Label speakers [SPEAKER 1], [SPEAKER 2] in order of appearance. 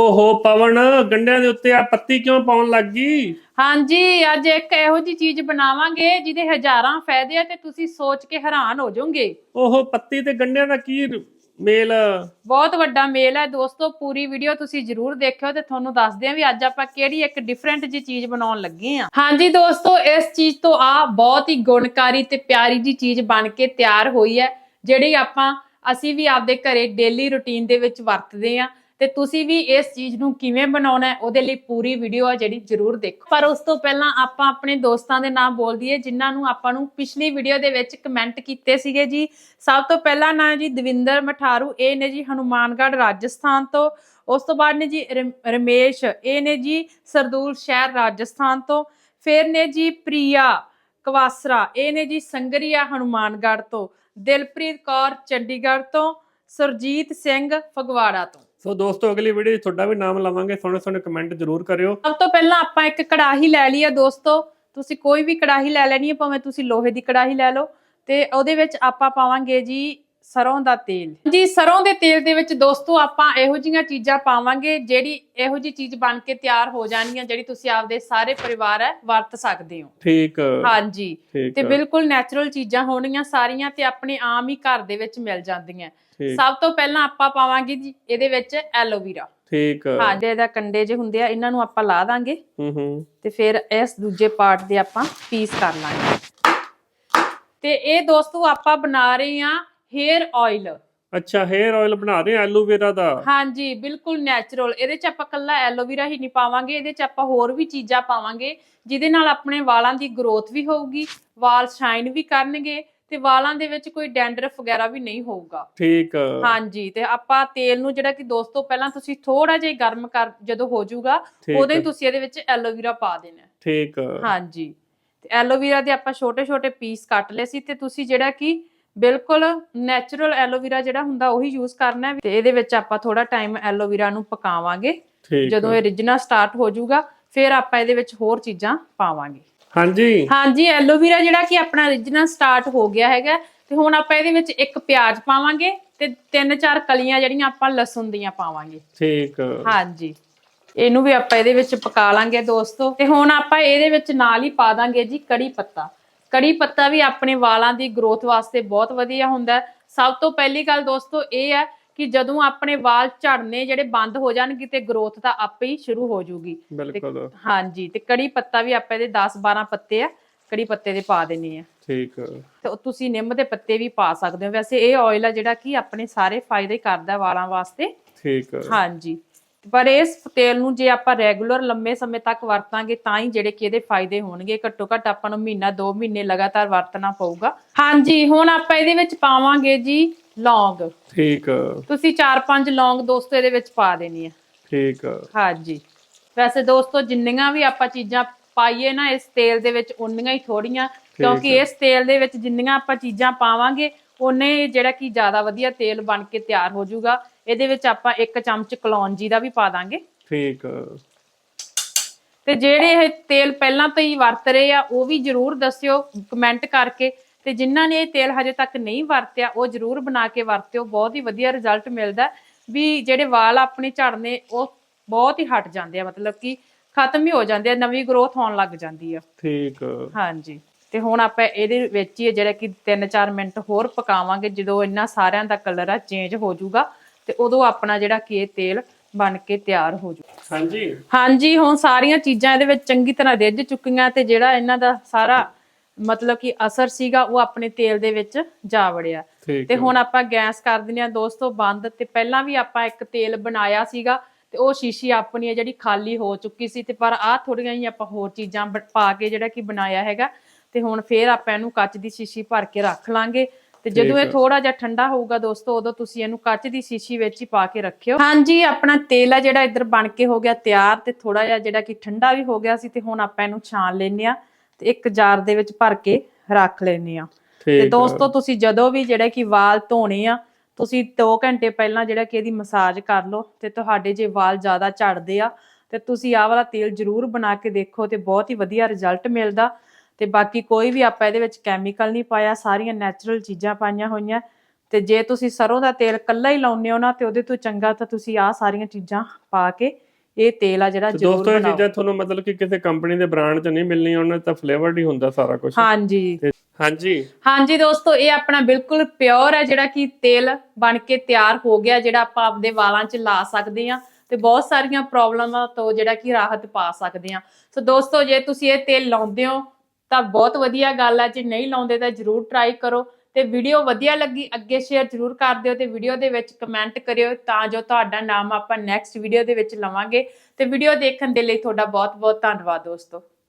[SPEAKER 1] ਓਹੋ ਪਵਨ ਗੰਡਿਆਂ ਦੇ ਉੱਤੇ ਆ ਪੱਤੀ ਕਿਉਂ ਪਾਉਣ ਲੱਗ ਗਈ?
[SPEAKER 2] ਹਾਂਜੀ ਅੱਜ ਇੱਕ ਇਹੋ ਜੀ ਚੀਜ਼ ਬਣਾਵਾਂਗੇ ਜਿਹਦੇ ਹਜ਼ਾਰਾਂ ਫਾਇਦੇ ਆ ਤੇ ਤੁਸੀਂ ਸੋਚ ਕੇ ਹੈਰਾਨ ਹੋ ਜਾਓਗੇ।
[SPEAKER 1] ਓਹੋ ਪੱਤੀ ਤੇ ਗੰਡਿਆਂ ਦਾ ਕੀ ਮੇਲ?
[SPEAKER 2] ਬਹੁਤ ਵੱਡਾ ਮੇਲ ਹੈ। ਦੋਸਤੋ ਪੂਰੀ ਵੀਡੀਓ ਤੁਸੀਂ ਜਰੂਰ ਦੇਖਿਓ ਤੇ ਤੁਹਾਨੂੰ ਦੱਸਦੇ ਹਾਂ ਵੀ ਅੱਜ ਆਪਾਂ ਕਿਹੜੀ ਇੱਕ ਡਿਫਰੈਂਟ ਜੀ ਚੀਜ਼ ਬਣਾਉਣ ਲੱਗੇ ਆ। ਹਾਂਜੀ ਦੋਸਤੋ ਇਸ ਚੀਜ਼ ਤੋਂ ਆ ਬਹੁਤ ਹੀ ਗੁਣਕਾਰੀ ਤੇ ਪਿਆਰੀ ਜੀ ਚੀਜ਼ ਬਣ ਕੇ ਤਿਆਰ ਹੋਈ ਹੈ ਜਿਹੜੀ ਆਪਾਂ ਅਸੀਂ ਵੀ ਆਪਦੇ ਘਰੇ ਡੇਲੀ ਰੁਟੀਨ ਦੇ ਵਿੱਚ ਵਰਤਦੇ ਆ। ਤੇ ਤੁਸੀਂ ਵੀ ਇਸ ਚੀਜ਼ ਨੂੰ ਕਿਵੇਂ ਬਣਾਉਣਾ ਉਹਦੇ ਲਈ ਪੂਰੀ ਵੀਡੀਓ ਆ ਜਿਹੜੀ ਜਰੂਰ ਦੇਖੋ। ਪਰ ਉਸ ਤੋਂ ਪਹਿਲਾਂ ਆਪਾਂ ਆਪਣੇ ਦੋਸਤਾਂ ਦੇ ਨਾਮ ਬੋਲ ਦਈਏ, ਜਿਨ੍ਹਾਂ ਨੂੰ ਆਪਾਂ ਨੂੰ ਪਿਛਲੀ ਵੀਡੀਓ ਦੇ ਵਿੱਚ ਕਮੈਂਟ ਕੀਤੇ ਸੀਗੇ ਜੀ। ਸਭ ਤੋਂ ਪਹਿਲਾਂ ਨਾਂ ਜੀ ਦਵਿੰਦਰ ਮਠਾਰੂ, ਇਹ ਨੇ ਜੀ ਹਨੂਮਾਨਗੜ੍ਹ ਰਾਜਸਥਾਨ ਤੋਂ। ਉਸ ਤੋਂ ਬਾਅਦ ਨੇ ਜੀ ਰਮ- ਰਮੇਸ਼, ਇਹ ਨੇ ਜੀ ਸਰਦੂਲ ਸ਼ਹਿਰ ਰਾਜਸਥਾਨ ਤੋਂ। ਫਿਰ ਨੇ ਜੀ ਪ੍ਰਿਆ ਕਵਾਸਰਾ, ਇਹ ਨੇ ਜੀ ਸੰਗਰੀਆ ਹਨੂਮਾਨਗੜ੍ਹ ਤੋਂ। ਦਿਲਪ੍ਰੀਤ ਕੌਰ ਚੰਡੀਗੜ੍ਹ ਤੋਂ। ਸੁਰਜੀਤ ਸਿੰਘ ਫਗਵਾੜਾ ਤੋਂ।
[SPEAKER 1] ਸੋ ਦੋਸਤੋ, ਅਗਲੀ ਵੀਡੀਓ 'ਚ ਤੁਹਾਡਾ ਵੀ ਨਾਮ ਲਵਾਂਗੇ। ਸੋਹਣੇ ਸੋਹਣੇ ਕਮੈਂਟ ਜ਼ਰੂਰ ਕਰਿਓ।
[SPEAKER 2] ਸਭ ਤੋਂ ਪਹਿਲਾਂ ਆਪਾਂ ਇੱਕ ਕੜਾਹੀ ਲੈ ਲਈ ਆ ਦੋਸਤੋ। ਤੁਸੀਂ ਕੋਈ ਵੀ ਕੜਾਹੀ ਲੈ ਲੈਣੀ ਹੈ ਭਾਵੇਂ ਤੁਸੀਂ ਲੋਹੇ ਦੀ ਕੜਾਹੀ ਲੈ ਲਓ। ਤੇ ਉਹਦੇ ਵਿੱਚ ਆਪਾਂ ਪਾਵਾਂਗੇ ਜੀ ਸਰੋਂ ਦਾ ਤੇਲ। ਜੀ ਸਰੋਂ ਦੇ ਤੇਲ ਦੇ ਵਿੱਚ ਦੋਸਤੋ ਆਪਾਂ ਇਹੋ ਜੀਆਂ ਚੀਜ਼ਾਂ ਪਾਵਾਂਗੇ ਜਿਹੜੀ ਇਹੋ ਜੀ ਚੀਜ਼ ਬਣ ਕੇ ਤਿਆਰ ਹੋ ਜਾਣੀ ਹੈ ਜਿਹੜੀ ਤੁਸੀਂ ਆਪਦੇ ਸਾਰੇ ਪਰਿਵਾਰ ਹੈ ਵਰਤ ਸਕਦੇ ਹੋ।
[SPEAKER 1] ਠੀਕ।
[SPEAKER 2] ਹਾਂਜੀ। ਤੇ ਬਿਲਕੁਲ ਨੈਚੁਰਲ ਚੀਜ਼ਾਂ ਹੋਣਗੀਆਂ ਸਾਰੀਆਂ ਤੇ ਆਪਣੇ ਆਮ ਹੀ ਘਰ ਦੇ ਵਿੱਚ ਮਿਲ ਜਾਂਦੀਆਂ। ਸਭ ਤੋਂ ਪਹਿਲਾਂ ਆਪਾਂ ਪਾਵਾਂਗੇ ਜੀ ਇਹਦੇ ਵਿੱਚ ਐਲੋਵੀਰਾ
[SPEAKER 1] ਠੀਕ।
[SPEAKER 2] ਹਾਂਜੀ। ਇਹਦਾ ਕੰਡੇ ਜੇ ਹੁੰਦੇ ਆ ਇਹਨਾਂ ਨੂੰ ਆਪਾਂ ਲਾ ਦਾਂਗੇ।
[SPEAKER 1] ਹੂੰ ਹੂੰ।
[SPEAKER 2] ਤੇ ਫਿਰ ਇਸ ਦੂਜੇ ਪਾਰਟ ਦੇ ਆਪਾਂ ਪੀਸ ਕਰ ਲਾਂਗੇ। ਤੇ ਇਹ ਦੋਸਤੋ ਆਪਾਂ ਬਣਾ ਰਹੇ ਹਾਂ ਹੇਅਰ ਆਇਲ।
[SPEAKER 1] ਅੱਛਾ ਹੇਅਰ ਆਇਲ ਬਣਾ ਰਹੇ ਐਲੋਵੇਰਾ ਦਾ।
[SPEAKER 2] ਹਾਂਜੀ ਬਿਲਕੁਲ ਨੈਚੁਰਲ। ਇਹਦੇ ਚ ਆਪਾਂ ਕੱਲਾ ਐਲੋਵੀਰਾ ਹੀ ਨਹੀਂ ਪਾਵਾਂਗੇ ਇਹਦੇ ਚ ਆਪਾਂ ਹੋਰ ਵੀ ਚੀਜ਼ਾਂ ਪਾਵਾਂਗੇ ਜਿਹਦੇ ਨਾਲ ਆਪਣੇ ਵਾਲਾਂ ਦੀ ਗਰੋਥ ਵੀ ਹੋਊਗੀ ਵਾਲ ਸ਼ਾਈਨ ਵੀ ਕਰਨਗੇ ਤੇ ਵਾਲਾਂ ਦੇ ਵਿੱਚ ਕੋਈ ਡੈਂਡਰਫ ਵਗੈਰਾ ਵੀ ਨਹੀਂ ਹੋਊਗਾ।
[SPEAKER 1] ਠੀਕ।
[SPEAKER 2] ਹਾਂਜੀ ਤੇ ਆਪਾਂ ਤੇਲ ਨੂੰ ਜਿਹੜਾ ਕਿ ਦੋਸਤੋ ਪਹਿਲਾਂ ਤੁਸੀਂ ਥੋੜਾ ਜਿਹਾ ਗਰਮ ਕਰ ਜਦੋਂ ਹੋ ਜਾਊਗਾ ਉਦੋਂ ਹੀ ਤੁਸੀਂ ਇਹਦੇ ਵਿੱਚ ਐਲੋਵੀਰਾ ਪਾ ਦੇਣਾ।
[SPEAKER 1] ਠੀਕ।
[SPEAKER 2] ਹਾਂਜੀ ਤੇ ਐਲੋਵੀਰਾ ਦੇ ਆਪਾਂ ਛੋਟੇ-ਛੋਟੇ ਪੀਸ ਕੱਟ ਲਏ ਸੀ ਤੇ ਤੁਸੀਂ ਜਿਹੜਾ ਕਿ ਬਿਲਕੁਲ ਨੈਚੁਰਲ ਐਲੋਵੀਰਾ ਜਿਹੜਾ ਹੁੰਦਾ ਉਹੀ ਯੂਜ਼ ਕਰਨਾ ਹੈ। ਤੇ ਇਹਦੇ ਵਿੱਚ ਆਪਾਂ ਥੋੜਾ ਟਾਈਮ ਐਲੋਵੀਰਾ ਨੂੰ ਪਕਾਵਾਂਗੇ।
[SPEAKER 1] ਠੀਕ
[SPEAKER 2] ਜਦੋਂ ਇਹ ਰਿਜਣਾ ਸਟਾਰਟ ਹੋ ਜਾਊਗਾ ਫਿਰ ਆਪਾਂ ਇਹਦੇ ਵਿੱਚ ਹੋਰ ਚੀਜ਼ਾਂ ਪਾਵਾਂਗੇ।
[SPEAKER 1] ਹਾਂਜੀ।
[SPEAKER 2] ਹਾਂਜੀ ਐਲੋਵੀਰਾ ਜਿਹੜਾ ਕਿ ਆਪਣਾ ਰਿਜਣਾ ਸਟਾਰਟ ਹੋ ਗਿਆ ਹੈਗਾ। ਤੇ ਹੁਣ ਆਪਾਂ ਇਹਦੇ ਵਿੱਚ ਇੱਕ ਪਿਆਜ਼ ਪਾਵਾਂਗੇ ਤੇ ਤਿੰਨ ਚਾਰ ਕਲੀਆਂ ਜਿਹੜੀਆਂ ਆਪਾਂ ਲਸਣ ਦੀਆਂ ਪਾਵਾਂਗੇ।
[SPEAKER 1] ਠੀਕ
[SPEAKER 2] ਹਾਂਜੀ। ਇਹਨੂੰ ਵੀ ਆਪਾਂ ਇਹਦੇ ਵਿੱਚ ਪਕਾ ਲਾਂਗੇ ਦੋਸਤੋ। ਤੇ ਹੁਣ ਆਪਾਂ ਇਹਦੇ ਵਿੱਚ ਨਾਲ ਹੀ ਪਾ ਦਾਂਗੇ ਜੀ ਕੜੀ ਪੱਤਾ। ਕੜੀ ਪੱਤਾ ਵੀ ਆਪਣੇ ਵਾਲਾਂ ਦੀ ਗਰੋਥ ਵਾਸਤੇ ਬਹੁਤ ਵਧੀਆ ਹੁੰਦਾ ਸਭ ਤੋਂ ਪਹਿਲੀ ਗੱਲ ਦੋਸਤੋ ਇਹ ਹੈ ਕਿ ਜਦੋਂ ਆਪਣੇ ਵਾਲ ਝੜਨੇ ਜਿਹੜੇ ਬੰਦ ਹੋ ਜਾਣਗੇ ਤੇ ਗਰੋਥ ਤਾਂ ਆਪੇ ਹੀ ਸ਼ੁਰੂ ਹੋ ਜਾਊਗੀ।
[SPEAKER 1] ਬਿਲਕੁਲ।
[SPEAKER 2] ਹਾਂਜੀ ਤੇ ਕੜੀ ਪੱਤਾ ਵੀ ਆਪਾਂ ਇਹਦੇ 10 12 ਪੱਤੇ ਆ ਕੜੀ ਪੱਤੇ ਦੇ ਪਾ ਦੇਣੇ ਆ।
[SPEAKER 1] ਠੀਕ।
[SPEAKER 2] ਤੇ ਤੁਸੀਂ ਨਿੰਮ ਦੇ ਪੱਤੇ ਵੀ ਪਾ ਸਕਦੇ ਹੋ। ਵੈਸੇ ਇਹ ਆਇਲ ਆ ਜਿਹੜਾ ਕਿ ਆਪਣੇ ਸਾਰੇ ਫਾਇਦੇ ਕਰਦਾ ਵਾਲਾਂ ਵਾਸਤੇ।
[SPEAKER 1] ਠੀਕ।
[SPEAKER 2] ਹਾਂਜੀ। ਪਰ ਇਸ ਤੇਲ ਨੂੰ ਜੇ ਆਪਾਂ ਰੈਗੂਲਰ ਲੰਮੇ ਸਮੇਂ ਤੱਕ ਵਰਤਾਂਗੇ ਤਾਂ ਹੀ ਜਿਹੜੇ ਕਿ ਇਹਦੇ ਫਾਇਦੇ ਹੋਣਗੇ। ਘੱਟੋ ਘੱਟ ਆਪਾਂ ਨੂੰ ਮਹੀਨਾ 2 ਮਹੀਨੇ ਲਗਾਤਾਰ ਵਰਤਣਾ ਪਊਗਾ। ਹਾਂਜੀ ਹੁਣ ਆਪਾਂ ਇਹਦੇ ਵਿੱਚ ਪਾਵਾਂਗੇ ਜੀ ਲੌਂਗ।
[SPEAKER 1] ਠੀਕ।
[SPEAKER 2] ਤੁਸੀਂ 4-5 ਲੌਂਗ ਦੋਸਤੋ ਇਹਦੇ ਵਿੱਚ ਪਾ ਦੇਣੀ ਆ।
[SPEAKER 1] ਠੀਕ।
[SPEAKER 2] ਹਾਂਜੀ। ਵੈਸੇ ਦੋਸਤੋ ਜਿੰਨੀਆਂ ਵੀ ਆਪਾਂ ਚੀਜ਼ਾਂ ਪਾਈਏ ਨਾ ਇਸ ਤੇਲ ਦੇ ਵਿੱਚ ਉਨੀਆਂ ਹੀ ਥੋੜੀਆਂ ਕਿਉਂਕਿ ਇਸ ਤੇਲ ਦੇ ਵਿੱਚ ਜਿੰਨੀਆਂ ਆਪਾਂ ਚੀਜ਼ਾਂ ਪਾਵਾਂਗੇ ਉਹਨੇ ਜਿਹੜਾ ਕਿ ਜ਼ਿਆਦਾ ਵਧੀਆ ਤੇਲ ਬਣ ਕੇ ਤਿਆਰ ਹੋ ਜਾਊਗਾ। ਇਹਦੇ ਵਿੱਚ ਆਪਾਂ ਇੱਕ ਚਮਚ ਕਲੌਂਜੀ ਦਾ ਵੀ ਪਾ ਦਾਂਗੇ।
[SPEAKER 1] ਠੀਕ।
[SPEAKER 2] ਤੇ ਜਿਹੜੇ ਇਹ ਤੇਲ ਪਹਿਲਾਂ ਤੋਂ ਹੀ ਵਰਤ ਰਹੇ ਆ ਉਹ ਵੀ ਜਰੂਰ ਦੱਸਿਓ ਕਮੈਂਟ ਕਰਕੇ। ਤੇ ਜਿਨ੍ਹਾਂ ਨੇ ਇਹ ਤੇਲ ਹਜੇ ਤੱਕ ਨਹੀਂ ਵਰਤਿਆ ਉਹ ਜਰੂਰ ਬਣਾ ਕੇ ਵਰਤਿਓ। ਬਹੁਤ ਹੀ ਵਧੀਆ ਰਿਜ਼ਲਟ ਮਿਲਦਾ। ਵੀ ਜਿਹੜੇ ਵਾਲ ਆਪਣੇ ਝੜਨੇ ਉਹ ਬਹੁਤ ਹੀ ਹਟ ਜਾਂਦੇ ਆ ਮਤਲਬ ਕਿ ਖਤਮ ਹੀ ਹੋ ਜਾਂਦੇ ਆ ਨਵੀਂ ਗਰੋਥ ਹੋਣ ਲੱਗ ਜਾਂਦੀ ਆ।
[SPEAKER 1] ਠੀਕ।
[SPEAKER 2] ਹਾਂਜੀ। ਤੇ ਹੁਣ ਆਪਾਂ ਇਹਦੇ ਵਿੱਚ ਹੀ ਜਿਹੜਾ ਕਿ 3-4 ਮਿੰਟ ਹੋਰ ਪਕਾਵਾਂਗੇ ਜਦੋਂ ਇਹਨਾਂ ਸਾਰਿਆਂ ਦਾ ਕਲਰ ਆ ਚੇਂਜ ਹੋ ਜਾਊਗਾ। ਤੇ ਉਦੋਂ ਆਪਣਾ ਜਿਹੜਾ ਕਿ ਤੇਲ ਬਣ ਕੇ ਤਿਆਰ ਹੋ ਜਾਊ
[SPEAKER 1] ਹਾਂਜੀ।
[SPEAKER 2] ਹਾਂਜੀ ਹੁਣ ਸਾਰੀਆਂ ਚੀਜ਼ਾਂ ਇਹਦੇ ਵਿੱਚ ਚੰਗੀ ਤਰ੍ਹਾਂ ਰਿੱਝ ਚੁੱਕੀਆਂ ਤੇ ਜਿਹੜਾ ਇਹਨਾਂ ਦਾ ਸਾਰਾ ਮਤਲਬ ਕਿ ਅਸਰ ਸੀਗਾ ਉਹ ਆਪਣੇ ਤੇਲ ਦੇ ਵਿੱਚ ਜਾ ਵੜਿਆ। ਤੇ ਹੁਣ ਆਪਾਂ ਗੈਸ ਕਰ ਦਿੰਦੇ ਆ ਦੋਸਤੋ ਬੰਦ ਤੇ ਪਹਿਲਾਂ ਵੀ ਆਪਾਂ ਇੱਕ ਤੇਲ ਬਣਾਇਆ ਸੀਗਾ ਤੇ ਉਹ ਸ਼ੀਸ਼ੀ ਆਪਣੀ ਹੈ ਜਿਹੜੀ ਖਾਲੀ ਹੋ ਚੁੱਕੀ ਸੀ ਤੇ ਪਰ ਆਹ ਥੋੜੀਆਂ ਹੀ ਆਪਾਂ ਹੋਰ ਚੀਜ਼ਾਂ ਪਾ ਕੇ ਜਿਹੜਾ ਕਿ ਬਣਾਇਆ ਹੈਗਾ ਤੇ ਹੁਣ ਫੇਰ ਆਪਾਂ ਇਹਨੂੰ ਕੱਚ ਦੀ ਸ਼ੀਸ਼ੀ ਭਰ ਕੇ ਰੱਖ ਲਾਂਗੇ। ਤੇ ਜਦੋਂ ਇਹ ਥੋੜਾ ਜਿਹਾ ਠੰਡਾ ਹੋਊਗਾ ਦੋਸਤੋ ਉਦੋਂ ਤੁਸੀਂ ਇਹਨੂੰ ਕੱਚ ਦੀ ਸ਼ੀਸ਼ੀ ਵਿੱਚ ਹੀ ਪਾ ਕੇ ਰੱਖਿਓ। ਹਾਂਜੀ ਆਪਣਾ ਤੇਲ ਆ ਜਿਹੜਾ ਇੱਧਰ ਬਣ ਕੇ ਹੋ ਗਿਆ ਤਿਆਰ ਤੇ ਥੋੜਾ ਜਿਹਾ ਜਿਹੜਾ ਕਿ ਠੰਡਾ ਵੀ ਹੋ ਗਿਆ ਸੀ ਤੇ ਹੁਣ ਆਪਾਂ ਇਹਨੂੰ ਛਾਣ ਲੈਨੇ ਆ ਤੇ ਇੱਕ ਜਾਰ ਦੇ ਵਿੱਚ ਭਰ ਕੇ ਰੱਖ ਲੈਨੇ ਆ ਤੇ ਦੋਸਤੋ ਤੁਸੀਂ ਜਦੋਂ ਵੀ ਜਿਹੜਾ ਕਿ ਵਾਲ ਧੋਣੇ ਆ ਤੁਸੀਂ 2 ਘੰਟੇ ਪਹਿਲਾਂ ਜਿਹੜਾ ਕਿ ਇਹਦੀ ਮਸਾਜ ਕਰ ਲਓ ਤੇ ਤੁਹਾਡੇ ਜੇ ਵਾਲ ਜ਼ਿਆਦਾ ਝੜਦੇ ਆ ਤੇ ਤੁਸੀਂ ਆਹ ਵਾਲਾ ਤੇਲ ਜ਼ਰੂਰ ਬਣਾ ਕੇ ਦੇਖੋ ਤੇ ਬਹੁਤ ਹੀ ਵਧੀਆ ਰਿਜ਼ਲਟ ਮਿਲਦਾ। ਤੇ ਬਾਕੀ ਕੋਈ ਵੀ ਆਪਾਂ ਇਹਦੇ ਵਿੱਚ ਕੈਮੀਕਲ ਨਹੀਂ ਪਾਇਆ ਸਾਰੀਆਂ ਨੈਚੁਰਲ ਚੀਜ਼ਾਂ ਪਾਈਆਂ ਹੋਈਆਂ। ਤੇ ਜੇ ਤੁਸੀਂ ਸਰੋਂ ਦਾ ਤੇਲ ਕੱਲਾ ਹੀ ਲਾਉਂਦੇ ਹੋ ਨਾ ਤੇ ਉਹਦੇ ਤੋਂ ਚੰਗਾ ਤਾਂ ਤੁਸੀਂ ਆਹ ਸਾਰੀਆਂ ਚੀਜ਼ਾਂ ਪਾ ਕੇ ਇਹ ਤੇਲ ਆ ਜਿਹੜਾ ਜ਼ਰੂਰ
[SPEAKER 1] ਦੋਸਤੋ ਇਹ ਚੀਜ਼ਾਂ ਤੁਹਾਨੂੰ ਮਤਲਬ ਕਿ ਕਿਸੇ ਕੰਪਨੀ ਦੇ ਬ੍ਰਾਂਡ 'ਚ ਨਹੀਂ ਮਿਲਣੀਆਂ ਉਹਨਾਂ ਤਾਂ ਫਲੇਵਰਡ ਹੀ ਹੁੰਦਾ ਸਾਰਾ ਕੁਝ
[SPEAKER 2] ਹਾਂਜੀ।
[SPEAKER 1] ਹਾਂਜੀ।
[SPEAKER 2] ਹਾਂਜੀ ਦੋਸਤੋ ਇਹ ਆਪਣਾ ਬਿਲਕੁਲ ਪਿਓਰ ਹੈ ਜਿਹੜਾ ਕਿ ਤੇਲ ਬਣ ਕੇ ਤਿਆਰ ਹੋ ਗਿਆ ਜਿਹੜਾ ਆਪਾਂ ਆਪਦੇ ਵਾਲਾਂ 'ਚ ਲਾ ਸਕਦੇ ਆ ਤੇ ਬਹੁਤ ਸਾਰੀਆਂ ਪ੍ਰੋਬਲਮਾਂ ਤੋਂ ਜਿਹੜਾ ਕਿ ਰਾਹਤ ਪਾ ਸਕਦੇ ਆ ਸੋ ਦੋਸਤੋ ਜੇ ਤੁਸੀਂ ਇਹ ਤੇਲ ਲਾਉਂਦੇ ਹੋ ਤਾਂ ਬਹੁਤ ਵਧੀਆ ਗੱਲ ਆ, ਜੇ ਨਹੀਂ ਲਾਉਂਦੇ ਤਾਂ ਜਰੂਰ ਟਰਾਈ ਕਰੋ ਤੇ ਵੀਡੀਓ ਵਧੀਆ ਲੱਗੀ, ਅੱਗੇ ਸ਼ੇਅਰ ਜਰੂਰ ਕਰ ਦਿਓ ਤੇ ਵੀਡੀਓ ਦੇ ਵਿੱਚ ਕਮੈਂਟ ਕਰਿਓ ਤਾਂ ਜੋ ਤੁਹਾਡਾ ਨਾਮ ਆਪਾਂ ਨੈਕਸਟ ਵੀਡੀਓ ਦੇ ਵਿੱਚ ਲਵਾਂਗੇ ਤੇ ਵੀਡੀਓ ਦੇਖਣ ਦੇ ਲਈ ਤੁਹਾਡਾ ਬਹੁਤ ਬਹੁਤ ਧੰਨਵਾਦ ਦੋਸਤੋ।